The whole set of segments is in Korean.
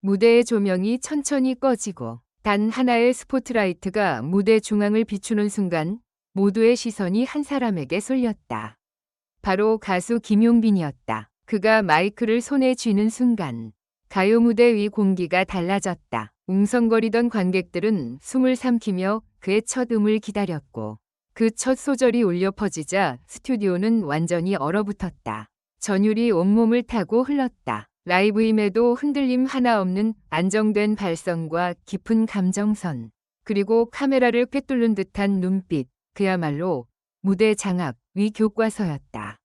무대의 조명이 천천히 꺼지고 단 하나의 스포트라이트가 무대 중앙을 비추는 순간 모두의 시선이 한 사람에게 쏠렸다. 바로 가수 김용빈이었다. 그가 마이크를 손에 쥐는 순간 가요 무대 위 공기가 달라졌다. 웅성거리던 관객들은 숨을 삼키며 그의 첫 음을 기다렸고 그 첫 소절이 울려 퍼지자 스튜디오는 완전히 얼어붙었다. 전율이 온몸을 타고 흘렀다. 라이브임에도 흔들림 하나 없는 안정된 발성과 깊은 감정선, 그리고 카메라를 꿰뚫는 듯한 눈빛, 그야말로 무대 장악, 위 교과서였다.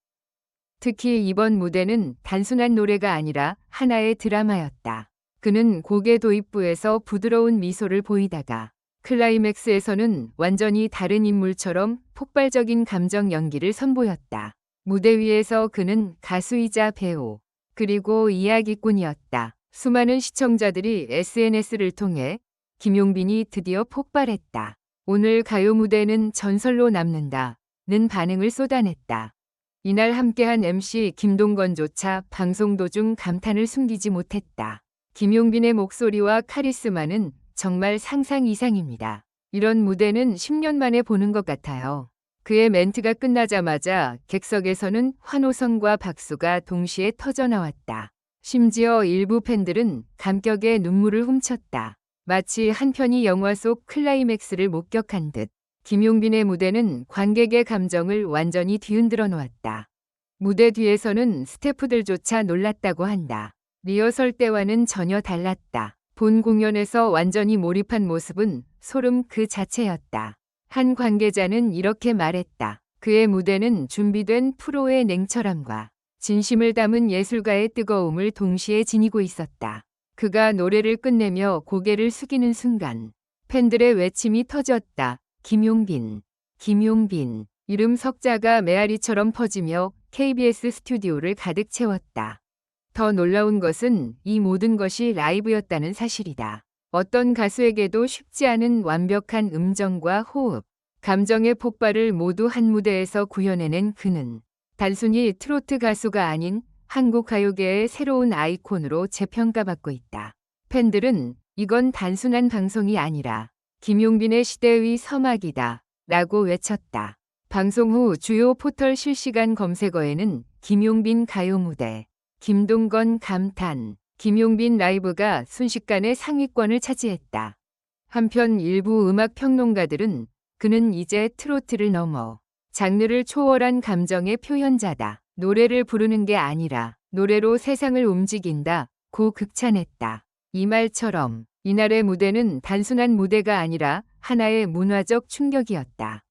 특히 이번 무대는 단순한 노래가 아니라 하나의 드라마였다. 그는 고개 도입부에서 부드러운 미소를 보이다가 클라이맥스에서는 완전히 다른 인물처럼 폭발적인 감정 연기를 선보였다. 무대 위에서 그는 가수이자 배우, 그리고 이야기꾼이었다. 수많은 시청자들이 SNS를 통해 김용빈이 드디어 폭발했다. 오늘 가요 무대는 전설로 남는다. 는 반응을 쏟아냈다. 이날 함께한 MC 김동건조차 방송 도중 감탄을 숨기지 못했다. 김용빈의 목소리와 카리스마는 정말 상상 이상입니다. 이런 무대는 10년 만에 보는 것 같아요. 그의 멘트가 끝나자마자 객석에서는 환호성과 박수가 동시에 터져나왔다. 심지어 일부 팬들은 감격에 눈물을 훔쳤다. 마치 한 편이 영화 속 클라이맥스를 목격한 듯. 김용빈의 무대는 관객의 감정을 완전히 뒤흔들어 놓았다. 무대 뒤에서는 스태프들조차 놀랐다고 한다. 리허설 때와는 전혀 달랐다. 본 공연에서 완전히 몰입한 모습은 소름 그 자체였다. 한 관계자는 이렇게 말했다. 그의 무대는 준비된 프로의 냉철함과 진심을 담은 예술가의 뜨거움을 동시에 지니고 있었다. 그가 노래를 끝내며 고개를 숙이는 순간 팬들의 외침이 터졌다. 김용빈, 김용빈. 이름 석자가 메아리처럼 퍼지며 KBS 스튜디오를 가득 채웠다. 더 놀라운 것은 이 모든 것이 라이브였다는 사실이다. 어떤 가수에게도 쉽지 않은 완벽한 음정과 호흡, 감정의 폭발을 모두 한 무대에서 구현해낸 그는 단순히 트로트 가수가 아닌 한국 가요계의 새로운 아이콘으로 재평가받고 있다. 팬들은 이건 단순한 방송이 아니라 김용빈의 시대의 서막이다. 라고 외쳤다. 방송 후 주요 포털 실시간 검색어에는 김용빈 가요 무대, 김동건 감탄, 김용빈 라이브가 순식간에 상위권을 차지했다. 한편 일부 음악 평론가들은 그는 이제 트로트를 넘어 장르를 초월한 감정의 표현자다. 노래를 부르는 게 아니라 노래로 세상을 움직인다. 고 극찬했다. 이 말처럼 이날의 무대는 단순한 무대가 아니라 하나의 문화적 충격이었다.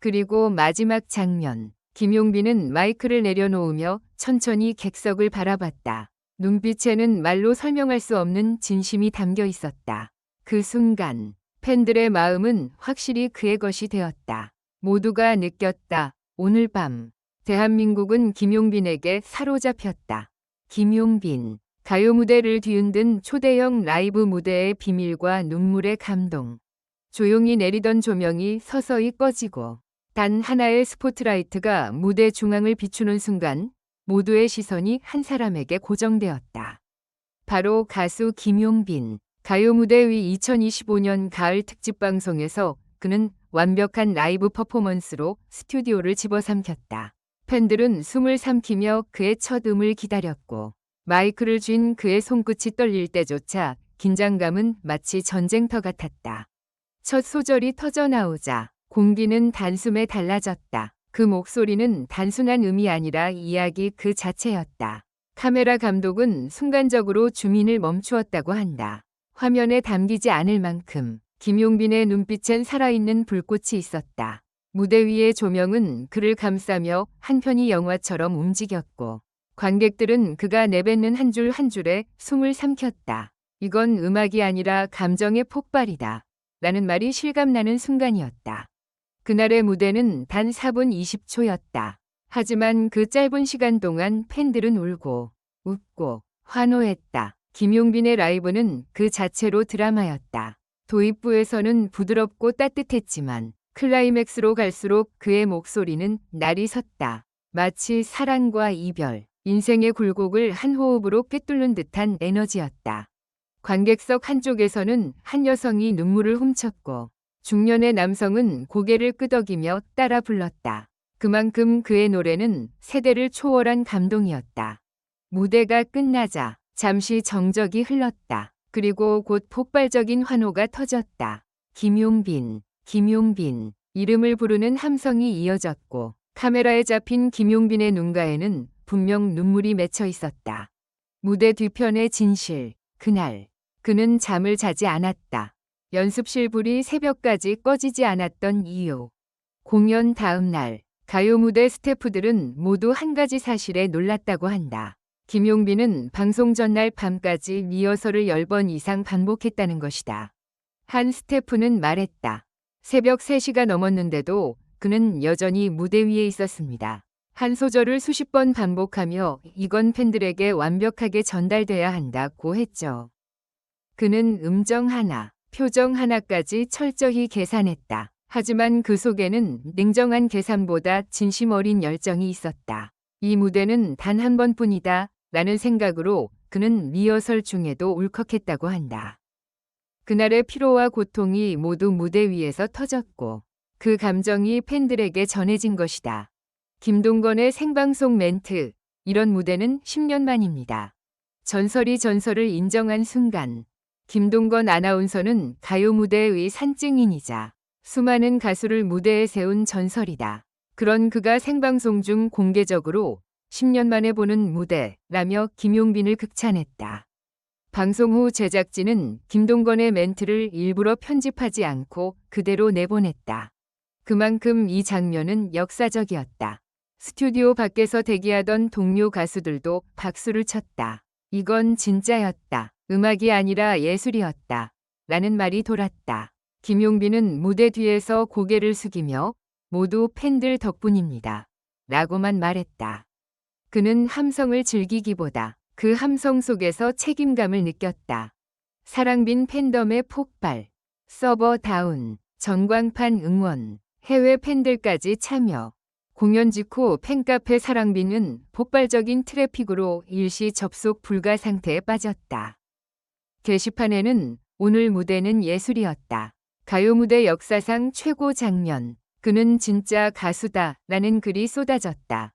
그리고 마지막 장면. 김용빈은 마이크를 내려놓으며 천천히 객석을 바라봤다. 눈빛에는 말로 설명할 수 없는 진심이 담겨 있었다. 그 순간 팬들의 마음은 확실히 그의 것이 되었다. 모두가 느꼈다. 오늘 밤 대한민국은 김용빈에게 사로잡혔다. 김용빈 가요 무대를 뒤흔든 초대형 라이브 무대의 비밀과 눈물의 감동. 조용히 내리던 조명이 서서히 꺼지고 단 하나의 스포트라이트가 무대 중앙을 비추는 순간 모두의 시선이 한 사람에게 고정되었다. 바로 가수 김용빈. 가요 무대 위 2025년 가을 특집 방송에서 그는 완벽한 라이브 퍼포먼스로 스튜디오를 집어삼켰다. 팬들은 숨을 삼키며 그의 첫 음을 기다렸고 마이크를 쥔 그의 손끝이 떨릴 때조차 긴장감은 마치 전쟁터 같았다. 첫 소절이 터져 나오자 공기는 단숨에 달라졌다. 그 목소리는 단순한 음이 아니라 이야기 그 자체였다. 카메라 감독은 순간적으로 주민을 멈추었다고 한다. 화면에 담기지 않을 만큼 김용빈의 눈빛엔 살아있는 불꽃이 있었다. 무대 위의 조명은 그를 감싸며 한편이 영화처럼 움직였고 관객들은 그가 내뱉는 한 줄 한 줄에 숨을 삼켰다. 이건 음악이 아니라 감정의 폭발이다. 라는 말이 실감나는 순간이었다. 그날의 무대는 단 4분 20초였다. 하지만 그 짧은 시간 동안 팬들은 울고 웃고 환호했다. 김용빈의 라이브는 그 자체로 드라마였다. 도입부에서는 부드럽고 따뜻했지만 클라이맥스로 갈수록 그의 목소리는 날이 섰다. 마치 사랑과 이별, 인생의 굴곡을 한 호흡으로 꿰뚫는 듯한 에너지였다. 관객석 한쪽에서는 한 여성이 눈물을 훔쳤고 중년의 남성은 고개를 끄덕이며 따라 불렀다. 그만큼 그의 노래는 세대를 초월한 감동이었다. 무대가 끝나자 잠시 정적이 흘렀다. 그리고 곧 폭발적인 환호가 터졌다. 김용빈, 김용빈, 이름을 부르는 함성이 이어졌고 카메라에 잡힌 김용빈의 눈가에는 분명 눈물이 맺혀 있었다. 무대 뒤편의 진실, 그날 그는 잠을 자지 않았다. 연습실 불이 새벽까지 꺼지지 않았던 이유. 공연 다음 날 가요 무대 스태프들은 모두 한 가지 사실에 놀랐다고 한다. 김용빈은 방송 전날 밤까지 리허설을 10번 이상 반복했다는 것이다. 한 스태프는 말했다. 새벽 3시가 넘었는데도 그는 여전히 무대 위에 있었습니다. 한 소절을 수십 번 반복하며 이건 팬들에게 완벽하게 전달돼야 한다고 했죠. 그는 음정 하나, 표정 하나까지 철저히 계산했다. 하지만 그 속에는 냉정한 계산보다 진심 어린 열정이 있었다. 이 무대는 단 한 번뿐이다. 라는 생각으로 그는 리허설 중에도 울컥했다고 한다. 그날의 피로와 고통이 모두 무대 위에서 터졌고 그 감정이 팬들에게 전해진 것이다. 김동건의 생방송 멘트, 이런 무대는 10년 만입니다. 전설이 전설을 인정한 순간, 김동건 아나운서는 가요 무대의 산증인이자 수많은 가수를 무대에 세운 전설이다. 그런 그가 생방송 중 공개적으로 10년 만에 보는 무대라며 김용빈을 극찬했다. 방송 후 제작진은 김동건의 멘트를 일부러 편집하지 않고 그대로 내보냈다. 그만큼 이 장면은 역사적이었다. 스튜디오 밖에서 대기하던 동료 가수들도 박수를 쳤다. 이건 진짜였다. 음악이 아니라 예술이었다. 라는 말이 돌았다. 김용빈은 무대 뒤에서 고개를 숙이며 모두 팬들 덕분입니다. 라고만 말했다. 그는 함성을 즐기기보다 그 함성 속에서 책임감을 느꼈다. 사랑빈 팬덤의 폭발, 서버 다운, 전광판 응원, 해외 팬들까지 참여. 공연 직후 팬카페 사랑빈은 폭발적인 트래픽으로 일시 접속 불가 상태에 빠졌다. 게시판에는 오늘 무대는 예술이었다. 가요 무대 역사상 최고 장면. 그는 진짜 가수다. 라는 글이 쏟아졌다.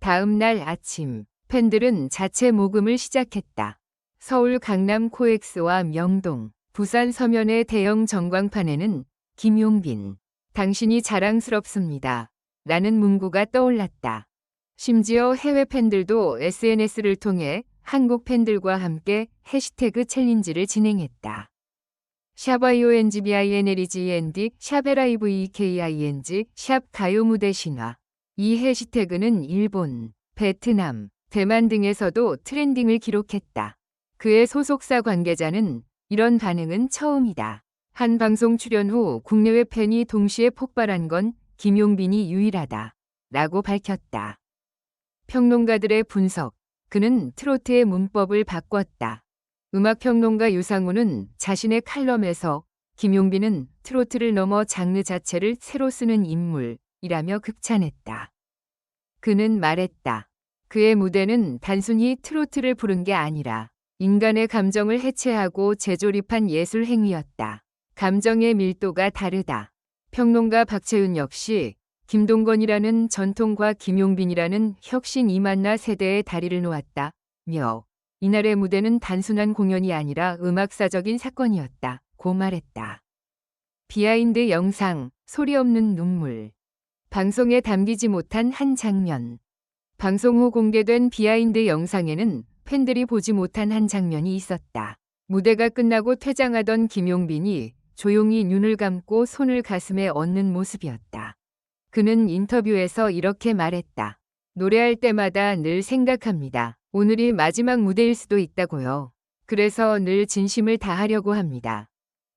다음 날 아침, 팬들은 자체 모금을 시작했다. 서울 강남 코엑스와 명동, 부산 서면의 대형 전광판에는 김용빈, 당신이 자랑스럽습니다. 라는 문구가 떠올랐다. 심지어 해외 팬들도 SNS를 통해 한국 팬들과 함께 해시태그 챌린지를 진행했다. 샵IONGBINLEGEND, 샵LIVEKING, 샵 가요 무대 신화. 이 해시태그는 일본, 베트남, 대만 등에서도 트렌딩을 기록했다. 그의 소속사 관계자는 이런 반응은 처음이다. 한 방송 출연 후 국내외 팬이 동시에 폭발한 건 김용빈이 유일하다. 라고 밝혔다. 평론가들의 분석. 그는 트로트의 문법을 바꿨다. 음악평론가 유상우는 자신의 칼럼에서 김용빈은 트로트를 넘어 장르 자체를 새로 쓰는 인물이라며 극찬했다. 그는 말했다. 그의 무대는 단순히 트로트를 부른 게 아니라 인간의 감정을 해체하고 재조립한 예술 행위였다. 감정의 밀도가 다르다. 평론가 박채윤 역시 김동건이라는 전통과 김용빈이라는 혁신 이만나 세대의 다리를 놓았다. 며 이날의 무대는 단순한 공연이 아니라 음악사적인 사건이었다. 고 말했다. 비하인드 영상, 소리 없는 눈물. 방송에 담기지 못한 한 장면. 방송 후 공개된 비하인드 영상에는 팬들이 보지 못한 한 장면이 있었다. 무대가 끝나고 퇴장하던 김용빈이 조용히 눈을 감고 손을 가슴에 얹는 모습이었다. 그는 인터뷰에서 이렇게 말했다. 노래할 때마다 늘 생각합니다. 오늘이 마지막 무대일 수도 있다고요. 그래서 늘 진심을 다하려고 합니다.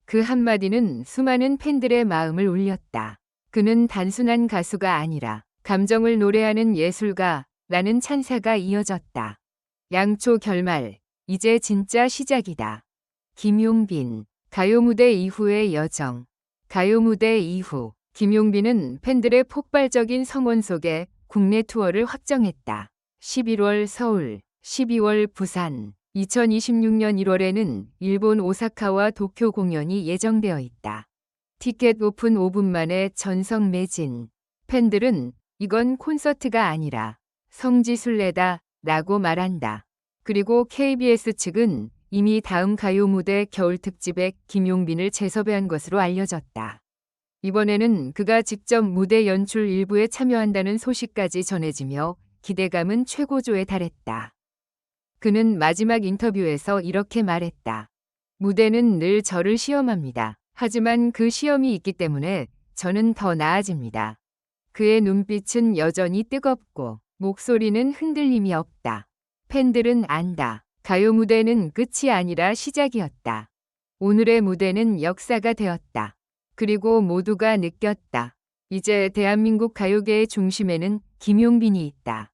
그 한마디는 수많은 팬들의 마음을 울렸다. 그는 단순한 가수가 아니라 감정을 노래하는 예술가 라는 찬사가 이어졌다. 양초 결말, 이제 진짜 시작이다. 김용빈, 가요 무대 이후의 여정. 가요 무대 이후, 김용빈은 팬들의 폭발적인 성원 속에 국내 투어를 확정했다. 11월 서울, 12월 부산, 2026년 1월에는 일본 오사카와 도쿄 공연이 예정되어 있다. 티켓 오픈 5분 만에 전성 매진. 팬들은 이건 콘서트가 아니라 성지순례다 라고 말한다. 그리고 KBS 측은 이미 다음 가요 무대 겨울 특집에 김용빈을 재섭외한 것으로 알려졌다. 이번에는 그가 직접 무대 연출 일부에 참여한다는 소식까지 전해지며 기대감은 최고조에 달했다. 그는 마지막 인터뷰에서 이렇게 말했다. 무대는 늘 저를 시험합니다. 하지만 그 시험이 있기 때문에 저는 더 나아집니다. 그의 눈빛은 여전히 뜨겁고 목소리는 흔들림이 없다. 팬들은 안다. 가요 무대는 끝이 아니라 시작이었다. 오늘의 무대는 역사가 되었다. 그리고 모두가 느꼈다. 이제 대한민국 가요계의 중심에는 김용빈이 있다.